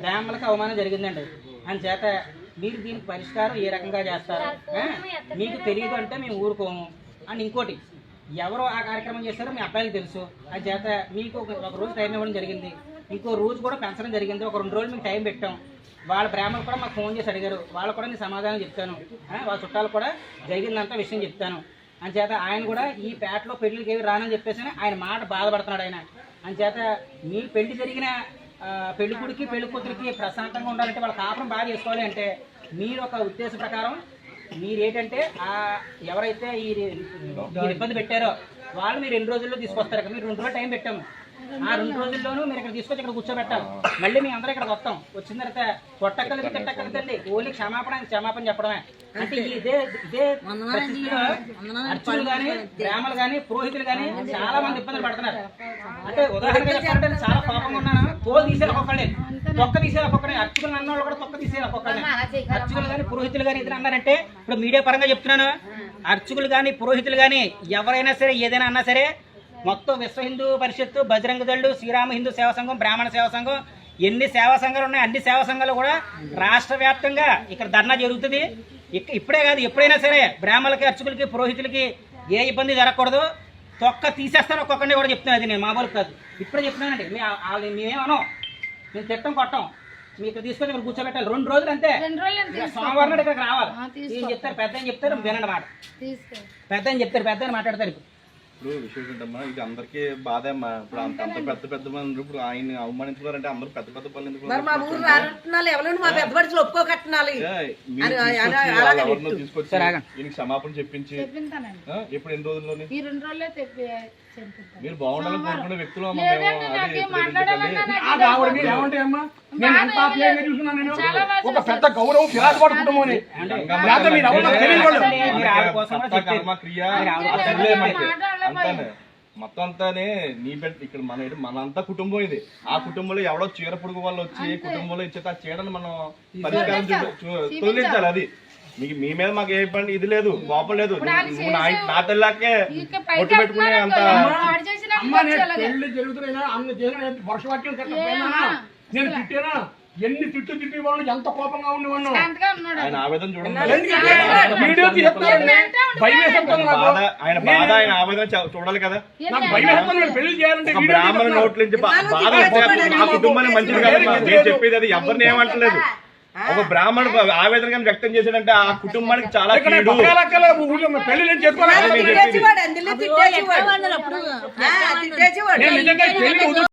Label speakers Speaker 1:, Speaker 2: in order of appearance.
Speaker 1: బ్రాహ్మణులకు అవమానం జరిగిందండి. అని చేత మీరు దీనికి పరిష్కారం ఏ రకంగా చేస్తారు? మీకు తెలియదు అంటే మేము ఊరుకోము. అండ్ ఇంకోటి ఎవరు ఆ కార్యక్రమం చేస్తారో మీ అబ్బాయికి తెలుసు. అది చేత మీకు ఒక రోజు టైం ఇవ్వడం జరిగింది. ఇంకో రోజు కూడా పెంచడం జరిగింది. ఒక రెండు రోజులు మీకు టైం పెట్టాం. వాళ్ళ బ్రాహ్మణులు కూడా మాకు ఫోన్ చేసి అడిగారు. వాళ్ళు కూడా నేను సమాధానం చెప్తాను వాళ్ళ చుట్టాలు కూడా జరిగిందంతా విషయం చెప్తాను. అంచేత ఆయన కూడా ఈ పేటలో పెళ్ళికి ఏవి రానని చెప్పేసి ఆయన మాట బాధపడుతున్నాడు ఆయన. అంచేత మీ పెళ్ళి జరిగిన ఆ, పెళ్ళికూతురికి పెళ్ళి కూతురికి ప్రశాంతంగా ఉండాలంటే వాళ్ళ కాపురం బాగా చేసుకోవాలి అంటే మీరు ఒక ఉద్దేశ ప్రకారం మీరేంటంటే ఆ ఎవరైతే ఈ ఇబ్బంది పెట్టారో వాళ్ళు మీరు రెండు రోజుల్లో తీసుకొస్తారు? మీరు రెండు రోజులు టైం పెట్టాము. ఆ రెండు రోజుల్లోనూ మీరు ఇక్కడ తీసుకొచ్చి ఇక్కడ కూర్చోబెట్టాలి. మళ్ళీ మేము అందరం ఇక్కడ వస్తాం. వచ్చిన తర్వాత కొట్టక్కలకి తిట్టక్కలకి తల్లి ఓన్లీ క్షమాపణ క్షమాపణ చెప్పడమే. అంటే ఇదే ఇదే అర్చకులు కానీ గ్రామాలు కానీ పురోహితులు కానీ చాలా మంది ఇబ్బందులు పడుతున్నారు. అంటే ఉదాహరణగా చెప్పాలంటే నేను చాలా కోపంగా ఉన్నాను. తోలు తీసేది ఒక్కొక్కడే తొక్క తీసేది ఒక్కొక్కడే అర్చకులు అన్న వాళ్ళు కూడా తొక్క తీసేది ఒక్కొక్కడే అర్చకులు కానీ పురోహితులు కానీ ఇది అన్నారంటే ఇప్పుడు మీడియా పరంగా చెప్తున్నాను. అర్చకులు కానీ పురోహితులు కానీ ఎవరైనా సరే ఏదైనా అన్నా సరే మొత్తం విశ్వ హిందూ పరిషత్తు బజరంగ దళ్ళు శ్రీరామ హిందూ సేవా సంఘం బ్రాహ్మణ సేవా సంఘం ఎన్ని సేవా సంఘాలు ఉన్నాయి అన్ని సేవా సంఘాలు కూడా రాష్ట్ర వ్యాప్తంగా ఇక్కడ ధర్నా జరుగుతుంది. ఇప్పుడే కాదు ఎప్పుడైనా సరే బ్రాహ్మణులకి అర్చకులకి పురోహితులకి ఏ ఇబ్బంది జరగకూడదు. తొక్క తీసేస్తాను ఒక్కొక్కరిని కూడా చెప్తున్నాను అది నేను మామూలు కాదు. ఇప్పుడే చెప్తున్నానండి మీ వాళ్ళు మేమేమనం మేము తిట్టం కొట్టం. మీ ఇక్కడ తీసుకొని ఇక్కడ కూర్చోబెట్టాలి. రెండు రోజులు అంతే. సోమవారం ఇక్కడికి రావాలి. చెప్తారు? పెద్ద చెప్తారు వినండి మాట. పెద్ద చెప్తారు పెద్ద మాట్లాడతారు. ఇప్పుడు
Speaker 2: ఇప్పుడు విషయం ఏంటమ్మా? ఇది అందరికీ బాధ అమ్మా. ఇప్పుడు అంత అంత పెద్ద పెద్ద మంది ఇప్పుడు ఆయన అవమానించుకున్నారంటే అందరూ పెద్ద పెద్ద పనులు ఎందుకు
Speaker 3: మరి మా ఊరు రానుంటున్నాను ఎవరైనా మా పెద్ద
Speaker 2: తీసుకొచ్చి ఎవరినో. ఈయనకి క్షమాపణ చెప్పించి ఇప్పుడు ఎన్ని రోజుల్లోనే?
Speaker 4: ఈ రెండు రోజులే తెప్పి చెప్పింతాను
Speaker 2: మీరు బాగుండాలని కోరుకునే వ్యక్తులు అమ్మా
Speaker 5: ఒక పెద్ద గౌరవం మీరు
Speaker 2: క్రియ మొత్తం అంతానే నీ బిడ్డ ఇక్కడ మన మనంతా కుటుంబం ఇది. ఆ కుటుంబంలో ఎవడో చీర పొడుగు వాళ్ళు వచ్చి కుటుంబంలో ఇచ్చే ఆ చీరను మనం పరిష్కారం తొలగించాలి అది. మీకు మీ మీద మాకు ఏ ఇబ్బంది ఇది లేదు. కోపం లేదు. నా నా తల్లాకే కొట్టు పెట్టుకునే అంత.
Speaker 4: పెళ్ళి చేసిన
Speaker 5: వర్షవాక్యం నేను తిట్టానా? ఎన్ని తిట్టు తిట్టి వాళ్ళు ఎంత కోపంగా ఉండేవాళ్ళు?
Speaker 2: ఆయన ఆవేదన చూడండి.
Speaker 5: వీడియో భయం వేసేస్తాను
Speaker 2: బాధ ఆయన బాధ ఆయన ఆవేదన చూ- చూడాలి కదా.
Speaker 5: నాకు భయం వేస్తాను నేను పెళ్ళి చేయాలంటే
Speaker 2: ఒక
Speaker 5: వీడియో
Speaker 2: బ్రాహ్మణ
Speaker 5: తీస్తున్నారు.
Speaker 2: నోట్ల నుంచి బా- బాధ వస్తే మా కుటుంబానికి మంచిది కాదు. నేను చెప్పేది అది ఎవరిని ఏమంటలేదు. ఒక బ్రాహ్మణ ఆవేదన కానీ వ్యక్తం చేశాడంటే ఆ కుటుంబానికి చాలా
Speaker 5: పెళ్ళి నేను